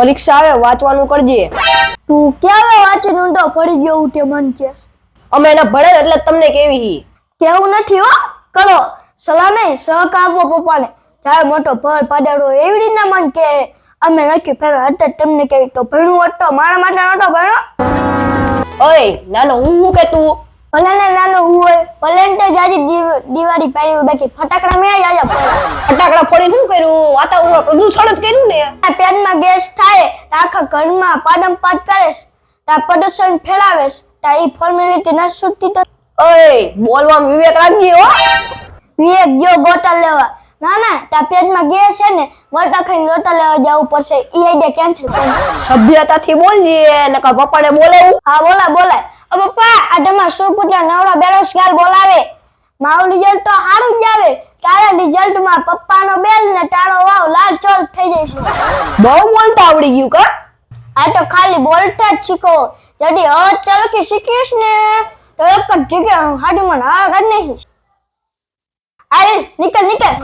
પરીક્ષા આવે વાંચવાનું કરજે. તું ક્યારે વાંચીને ઊંધો પડી ગયો ઉઠે મન કે અમે એને ભણે એટલે તમને કેવી કેવું નથી હો. કરો સલાહ નહીં સહક આપવો પપ્પાને. જ્યારે મોટો ભર પાડાડો એવી રીતના મન કે અમે નક્કી ફેરા હતા તમને કેવી તો ભણું હતો મારા માટે નતો ભણો ઓય નાનો હું હું કે તું? ભલે ને નાનો હું હોય ભલે ને જાજી દિવાળી પાડી બાકી ફટાકડા મેં આવ્યા ફટાકડા ફોડીને શું કર્યું? વાતાવરણ પ્રદૂષણ જ કર્યું ને. પેનમાં ગેસ થાય આખા ઘરમાં પાડમ પાડ કરેશ તો પ્રદૂષણ ફેલાવેશ તો એ ફોર્મેલિટી ના છૂટતી તો ઓય બોલવામાં વિવેક રાખજે હો. વિવેક ગયો બોટલ લેવા. ના ના તા પેટમાં ગેસ છે ને બોટલ ખાઈને લોટા લેવા જવું પડશે. ઈ આઈડિયા કેન્સલ કરી સભ્યતાથી બોલજે નકર પપ્પાને બોલાવું. હા બોલા બોલાય. અ પપ્પા આ તમારા શું નવરા બેરોજગાર બોલાવે. માવડી રિઝલ્ટ તો સારું જ આવે. તારા રિઝલ્ટમાં પપ્પાનો બેલ ને તારો વાવ લાલ ચોલ થઈ જશે. બહુ બોલતા આવડી ગયું કા? આ તો ખાલી બોલતા જ શીખો. જડી હ ચલકી શીખીશ ને તો એક જ જગ્યા હાડી મને હા કર નહીં અરે નીકળ નીકળ.